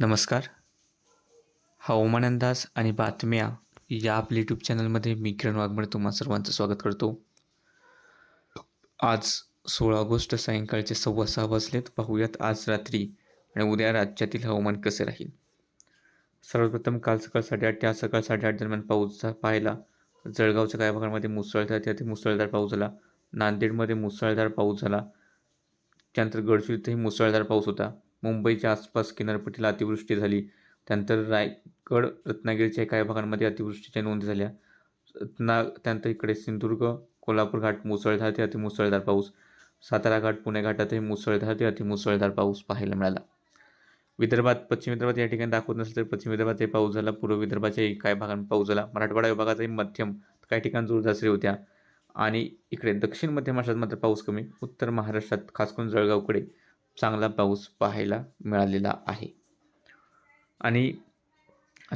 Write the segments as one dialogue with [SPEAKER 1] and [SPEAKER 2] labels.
[SPEAKER 1] नमस्कार. हवामान अंदाज आणि बातम्या या आपल्या यूट्यूब चॅनलमध्ये मी किरण वाघमोडे तुम्हा सर्वांचं स्वागत करतो. आज सोळा ऑगस्ट सायंकाळचे सव्वा सहा वाजलेत. पाहूयात आज रात्री आणि उद्या राज्यातील हवामान कसे राहील. सर्वप्रथम काल सकाळ साडेआठ ते आज सकाळ साडेआठ दरम्यान पाऊस झा- पाहिला. जळगावच्या काही भागांमध्ये मुसळधार ते मुसळधार पाऊस झाला. नांदेडमध्ये मुसळधार पाऊस झाला. त्यानंतर गडचिरोलीतही मुसळधार पाऊस होता. मुंबईच्या आसपास किनारपट्टीला अतिवृष्टी झाली. त्यानंतर रायगड रत्नागिरीच्या काही भागांमध्ये अतिवृष्टीच्या नोंदी झाल्या. रत्ना त्यानंतर इकडे सिंधुदुर्ग कोल्हापूर घाट मुसळधार ते अतिमुसळधार पाऊस. सातारा घाट पुणे घाटातही मुसळधार ते अतिमुसळधार पाऊस पाहायला मिळाला. विदर्भात पश्चिम विदर्भात या ठिकाणी दाखवत नसेल तर पश्चिम विदर्भातही पाऊस झाला. पूर्व विदर्भाच्याही काही भागांत पाऊस झाला. मराठवाडा विभागातही मध्यम काही ठिकाणी जोरदार सरी होत्या. आणि इकडे दक्षिण मध्य महाराष्ट्रात मात्र पाऊस कमी. उत्तर महाराष्ट्रात खास करून जळगावकडे चांगला पाऊस पाहायला मिळालेला आहे. आणि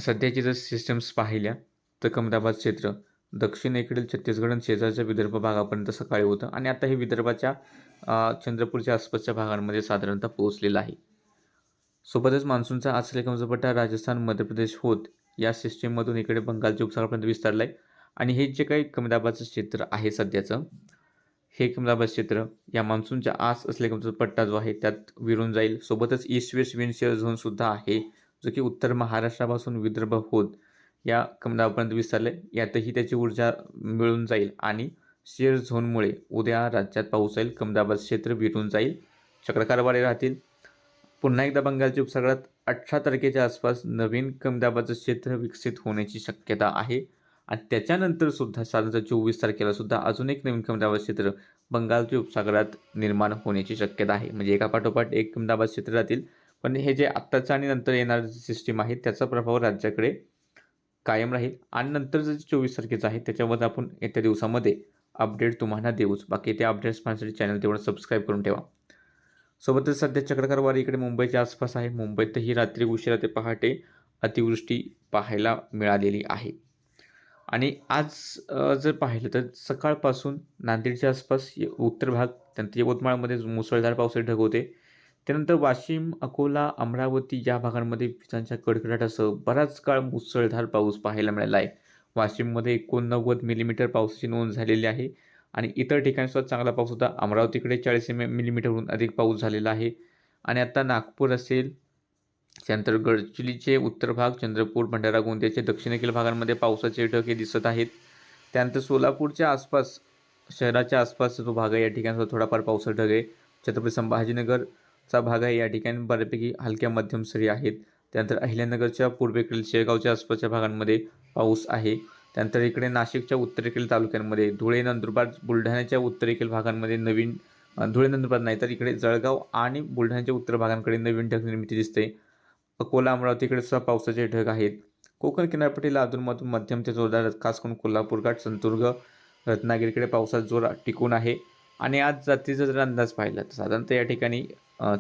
[SPEAKER 1] सध्याची जर सिस्टम्स पाहिल्या तर कमदाबाद क्षेत्र दक्षिणेकडील छत्तीसगड आणि शेजारच्या विदर्भ भागापर्यंत सकाळी होतं. आणि आता हे विदर्भाच्या चंद्रपूरच्या आसपासच्या भागांमध्ये साधारणतः पोहोचलेलं आहे. सोबतच मान्सूनचा आज कमचा राजस्थान मध्य प्रदेश होत या सिस्टीममधून इकडे बंगालच्या उपसागरापर्यंत विस्तारला आहे आणि हे जे काही कमी दाबाचं क्षेत्र आहे सध्याचं हे कमी क्षेत्र या मान्सूनच्या आस असलेला पट्टा जो आहे त्यात विरून जाईल. सोबतच ईस्ट वेस्ट विंड शेअर झोनसुद्धा आहे जो की उत्तर महाराष्ट्रापासून विदर्भ होत या कमलापर्यंत दाबापर्यंत विस्तारले. यातही त्याची ऊर्जा मिळून जाईल आणि शेअर झोनमुळे उद्या राज्यात पाऊस येईल कमदाबाद क्षेत्र विरून जाईल. चक्रकार वारे राहतील. पुन्हा एकदा बंगालच्या उपसागरात अठरा तारखेच्या आसपास नवीन कमदाबादचं क्षेत्र विकसित होण्याची शक्यता आहे. आणि त्याच्यानंतर सुद्धा साधारणतः चोवीस तारखेला सुद्धा अजून एक नवीन कमदाबाद क्षेत्र बंगालच्या उपसागरात निर्माण होण्याची शक्यता आहे. म्हणजे एका पाठोपाठ एक कमदाबाद क्षेत्र राहतील. पण हे जे आत्ताचं आणि नंतर येणारं सिस्टीम आहे त्याचा प्रभाव राज्याकडे कायम राहील. आणि नंतर जे चोवीस तारखेचं आहे त्याच्यामध्ये आपण येत्या दिवसामध्ये अपडेट तुम्हाला देऊच. बाकी त्या अपडेट्स पाहण्यासाठी चॅनल तेवढं सबस्क्राईब करून ठेवा. सोबतच सध्या चक्रकार वारी इकडे मुंबईच्या आसपास आहे. मुंबईतही रात्री उशिरा ते पहाटे अतिवृष्टी पाहायला मिळालेली आहे. आणि आज जर पाहिलं तर सकाळपासून नांदेडच्या आसपास य- उत्तर भाग त्यानंतर यवतमाळमध्ये मुसळधार पावसाळी ढग होते. त्यानंतर वाशिम अकोला अमरावती या भागांमध्ये विजांच्या कडकडाटासह बराच काळ मुसळधार पाऊस पाहायला मिळाला आहे. वाशिममध्ये एकोणनव्वद मिलीमीटर पावसाची नोंद झालेली आहे आणि इतर ठिकाणीसुद्धा चांगला पाऊस होता. अमरावतीकडे चाळीस मिलीमीटरहून अधिक पाऊस झालेला आहे. आणि आता नागपूर असेल त्यानंतर गडचिरोलीचे उत्तर भाग चंद्रपूर भंडारा गोंदियाचे दक्षिणेकडील भागांमध्ये पावसाचे ढग हे दिसत आहेत. त्यानंतर सोलापूरच्या आसपास शहराच्या आसपास जो भाग आहे या ठिकाणी थोडाफार पावसाचा ढग आहे. छत्रपती संभाजीनगरचा भाग आहे या ठिकाणी बऱ्यापैकी हलक्या मध्यम सरी आहेत. त्यानंतर अहिल्यानगरच्या पूर्वेकडील शेगावच्या आसपासच्या भागांमध्ये पाऊस आहे. त्यानंतर इकडे नाशिकच्या उत्तरेकडील तालुक्यांमध्ये धुळे नंदुरबार बुलढाण्याच्या उत्तरेकडील भागांमध्ये नवीन धुळे नंदुरबार नाही तर इकडे जळगाव आणि बुलढाण्याच्या उत्तर भागांकडे नवीन ढग निर्मिती दिसते. अकोला अमरावतीकडे पावसाचे ढग आहेत. कोकण किनारपट्टीला अधूनमधून मध्यम ते जोरदार खास करून कोल्हापूर घाट संतुर्ग रत्नागिरीकडे पावसाचा जोर टिकून आहे. आणि आज रात्रीचा जर अंदाज पाहिला तर साधारणतः या ठिकाणी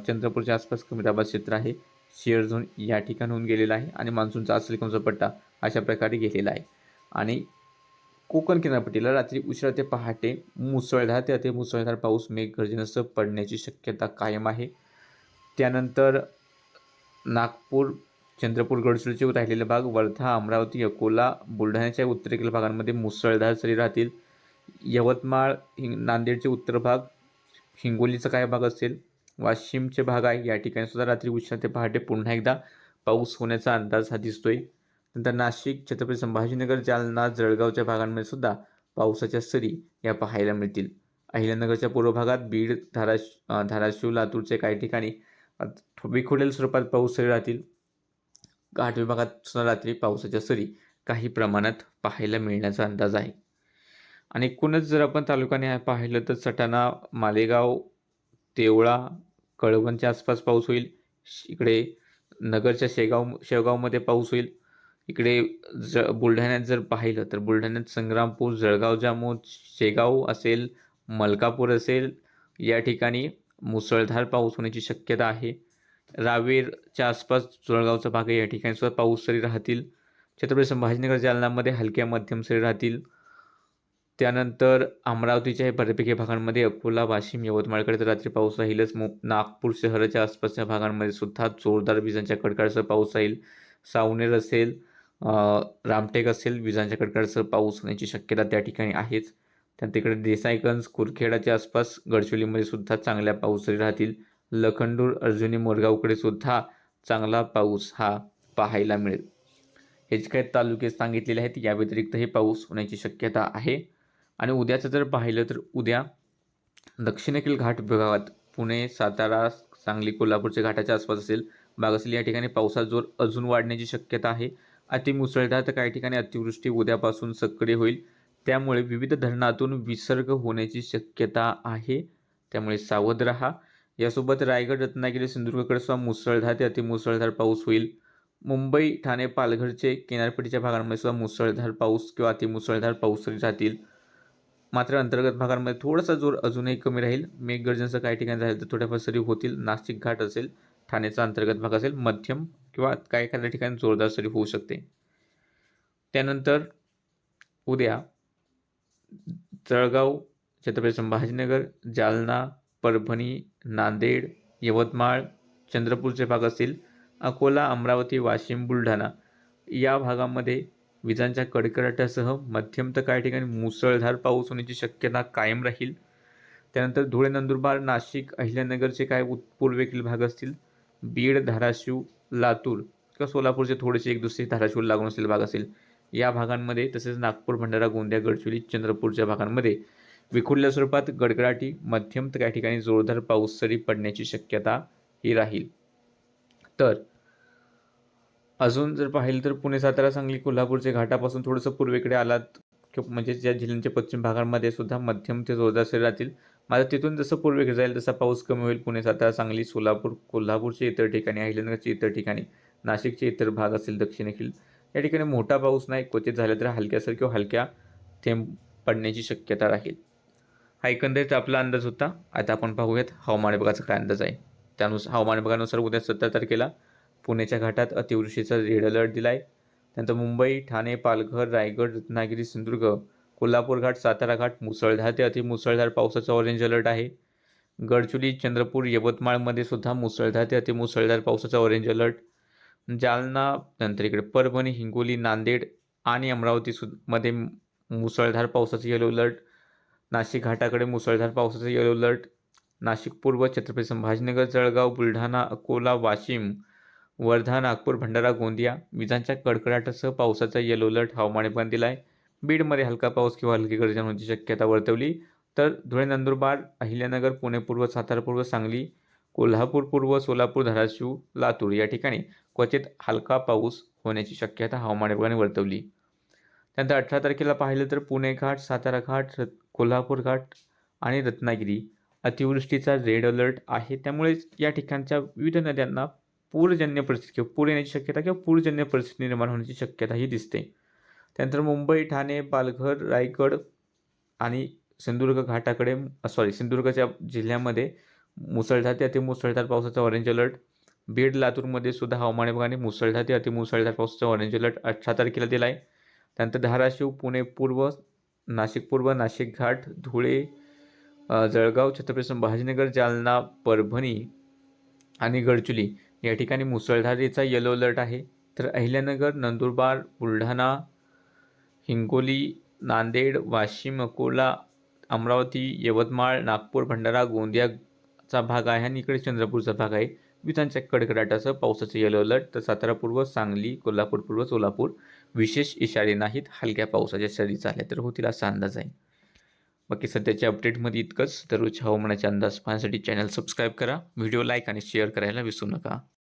[SPEAKER 1] चंद्रपूरच्या आसपास कमी दाबाचं क्षेत्र आहे. शेअर झोन या ठिकाणी होऊन गेलेला आहे आणि मान्सूनचा असलेला कमचा पट्टा अशा प्रकारे गेलेला आहे. आणि कोकण किनारपट्टीला रात्री उशिरा ते पहाटे मुसळधार ते अति मुसळधार पाऊस मेघगर्जनेसह पडण्याची शक्यता कायम आहे. त्यानंतर नागपूर चंद्रपूर गडचिरोलीचे राहिलेले भाग वर्धा अमरावती अकोला बुलढाण्याच्या उत्तरेकडील भागांमध्ये मुसळधार सरी राहतील. यवतमाळ हिंग नांदेडचे उत्तर भाग हिंगोलीचा काय भाग असेल. वाशिमचे भाग आहे. या ठिकाणी सुद्धा रात्री उशिरा ते पहाटे पुन्हा एकदा पाऊस होण्याचा अंदाज हा दिसतोय. नंतर नाशिक छत्रपती संभाजीनगर जालना जळगावच्या भागांमध्ये सुद्धा पावसाच्या सरी या पाहायला मिळतील. अहिल्यानगरच्या पूर्व भागात बीड धाराश धाराशिव लातूरचे काही ठिकाणी विखुडेल स्वरूपात पाऊस सरी राहतील. घाट विभागात सुद्धा रात्री पावसाच्या सरी काही प्रमाणात पाहायला मिळण्याचा अंदाज आहे. आणि एकूणच जर आपण तालुक्याने पाहिलं तर सटाणा मालेगाव तेवळा कळवणच्या आसपास पाऊस होईल. श- इकडे नगरच्या शेगाव शेवगावमध्ये पाऊस होईल. इकडे ज बुलढाण्यात जर पाहिलं तर बुलढाण्यात संग्रामपूर जळगाव जामोद शेगाव असेल मलकापूर असेल या ठिकाणी मुसळधार पाऊस होण्याची शक्यता आहे. रावेरच्या आसपास जळगावचा भाग आहे. या ठिकाणी सुद्धा पाऊस सरी राहतील. छत्रपती संभाजीनगर जालनामध्ये हलक्या मध्यम सरी राहतील. त्यानंतर अमरावतीच्या हे बऱ्यापैकी भागांमध्ये अकोला वाशिम यवतमाळकडे तर रात्री पाऊस राहीलच. मु नागपूर शहराच्या आसपासच्या भागांमध्ये सुद्धा जोरदार विजांच्या कडकडासह पाऊस राहील. सावनेर असेल रामटेक असेल विजांच्या कडकडासह पाऊस होण्याची शक्यता त्या ठिकाणी आहेच. त्या तिकडे देसाईगंज कुरखेडाच्या आसपास गडचिरोलीमध्ये सुद्धा चांगल्या पाऊसही राहतील. लखंडूर अर्जुनी मोरगावकडे सुद्धा चांगला पाऊस हा पाहायला मिळेल. हे जे काही तालुके सांगितलेले आहेत या व्यतिरिक्तही पाऊस होण्याची शक्यता आहे. आणि उद्याचं जर पाहिलं तर उद्या दक्षिणेकडील घाट विभागात पुणे सातारा सांगली कोल्हापूरच्या घाटाच्या आसपास असेल. भाग असेल या ठिकाणी पावसाचा जोर अजून वाढण्याची शक्यता आहे. अतिमुसळधार तर काही ठिकाणी अतिवृष्टी उद्यापासून सक्रिय होईल. त्यामुळे विविध धरणातून विसर्ग होण्याची शक्यता आहे. त्यामुळे सावध राहा. यासोबत रायगड रत्नागिरी सिंधुदुर्गकडे सुद्धा मुसळधार ते अतिमुसळधार पाऊस होईल. मुंबई ठाणे पालघरचे किनारपट्टीच्या भागांमध्ये सुद्धा मुसळधार पाऊस किंवा अतिमुसळधार पाऊस राहतील. मात्र अंतर्गत भागांमध्ये थोडासा जोर अजूनही कमी राहील. मेघगर्जनचं काही ठिकाणी झालं तर थोड्याफार सरी होतील. नाशिक घाट असेल ठाण्याचा अंतर्गत भाग असेल मध्यम किंवा काही एखाद्या ठिकाणी जोरदार सरी होऊ शकते. त्यानंतर उद्या जळगाव छत्रपती संभाजीनगर जालना परभणी नांदेड यवतमाळ चंद्रपूरचे भाग असतील अकोला अमरावती वाशिम बुलढाणा या भागामध्ये विजांच्या कडकडाटासह मध्यम तर काही ठिकाणी मुसळधार पाऊस होण्याची शक्यता कायम राहील. त्यानंतर धुळे नंदुरबार नाशिक अहिल्यानगरचे काय पूर्वेकडील भाग असतील बीड धाराशिव लातूर किंवा सोलापूरचे थोडेसे एक दुसरे धाराशिव लागून असलेले भाग असेल या भागांमध्ये तसेच नागपूर भंडारा गोंदिया गडचिरोली चंद्रपूरच्या भागांमध्ये विखुरल्या स्वरूपात गडगडाटी मध्यम तर काही ठिकाणी जोरदार पाऊस सरी पडण्याची शक्यता ही राहील. तर अजून जर पाहिलं तर पुणे सातारा सांगली कोल्हापूरच्या घाटापासून थोडंसं पूर्वेकडे आलात म्हणजे ज्या जिल्ह्यांच्या पश्चिम भागांमध्ये सुद्धा मध्यम ते जोरदार सरी राहतील. मात्र तिथून जसं पूर्वेकडे जाईल तसा पाऊस कमी होईल. पुणे सातारा सांगली सोलापूर कोल्हापूरच्या इतर ठिकाणी अहिल्यानगरच्या इतर ठिकाणी नाशिकचे इतर भाग असेल दक्षिणेकडील या ठिकाणी मोठा पाऊस नाही क्वचित झाला तर हलक्यासर किंवा हलक्या थेंब पडण्याची शक्यता राहील. हा एकंदरीत आपला अंदाज होता. आता आपण पाहूयात हवामान विभागाचा काय अंदाज आहे. त्यानुसार हवामान विभागानुसार उद्या सतरा तारखेला पुण्याच्या घाटात अतिवृष्टीचा रेड अलर्ट दिला आहे त्यानंतर मुंबई ठाणे पालघर रायगड रत्नागिरी सिंधुदुर्ग कोल्हापूर घाट सातारा घाट मुसळधार ते अतिमुसळधार पावसाचा ऑरेंज अलर्ट आहे. गडचुली चंद्रपूर यवतमाळमध्ये सुद्धा मुसळधार ते अतिमुसळधार पावसाचा ऑरेंज अलर्ट जालना नंतर इकडे परभणी हिंगोली नांदेड आणि अमरावती सु मध्ये मुसळधार पावसाचं येलो अलर्ट नाशिक घाटाकडे मुसळधार पावसाचं येलो अलर्ट नाशिक पूर्व छत्रपती संभाजीनगर जळगाव बुलढाणा अकोला वाशिम वर्धा नागपूर भंडारा गोंदिया विजांच्या कडकडाटासह पावसाचा येलो अलर्ट हवामान विभागाने दिला आहे बीडमध्ये हलका पाऊस किंवा हलकी गर्जन होण्याची शक्यता वर्तवली. तर धुळे नंदुरबार अहिल्यानगर पुणे पूर्व सातारा पूर्व सांगली कोल्हापूर पूर्व सोलापूर धाराशिव लातूर या ठिकाणी क्वचित हलका पाऊस होण्याची शक्यता हवामान विभागाने वर्तवली. त्यानंतर अठरा तारखेला पाहिलं तर पुणे घाट सातारा घाट र कोल्हापूर घाट आणि रत्नागिरी अतिवृष्टीचा रेड अलर्ट आहे. त्यामुळेच या ठिकाणच्या विविध नद्यांना पूरजन्य परिस्थिती किंवा पूर येण्याची शक्यता किंवा पूरजन्य परिस्थिती निर्माण होण्याची शक्यताही दिसते. त्यानंतर मुंबई ठाणे पालघर रायगड आणि सिंधुदुर्ग घाटाकडे सॉरी सिंधुदुर्गच्या जिल्ह्यामध्ये मुसळधार ते अतिमुसळधार पावसाचा ऑरेंज अलर्ट बीड लातूरमध्ये सुद्धा हवामान विभागाने मुसळधार ते अतिमुसळधार पावसाचा ऑरेंज अलर्ट अठरा तारखेला दिला आहे त्यानंतर धाराशिव पुणे पूर्व नाशिक पूर्व नाशिक घाट धुळे जळगाव छत्रपती संभाजीनगर जालना परभणी आणि गडचुली या ठिकाणी मुसळधारीचा येलो अलर्ट आहे. तर अहिल्यानगर नंदुरबार बुलढाणा हिंगोली नांदेड वाशिम अकोला अमरावती यवतमाळ नागपूर भंडारा गोंदियाचा भाग आहे आणि इकडे चंद्रपूरचा भाग आहे. विजांच्या कडकडाटासह पावसाचे येलो अलर्ट तर सातारा पूर्व सांगली कोल्हापूर पूर्व सोलापूर विशेष इशारे नाहीत हलक्या पावसाच्या सरी झाल्या तर होतील असा अंदाज आहे. बाकी सध्याच्या अपडेटमध्ये इतकंच. दररोज हवामानाचे अंदाज पाहण्यासाठी चॅनल सबस्क्राईब करा. व्हिडिओ लाईक आणि शेअर करायला विसरू नका.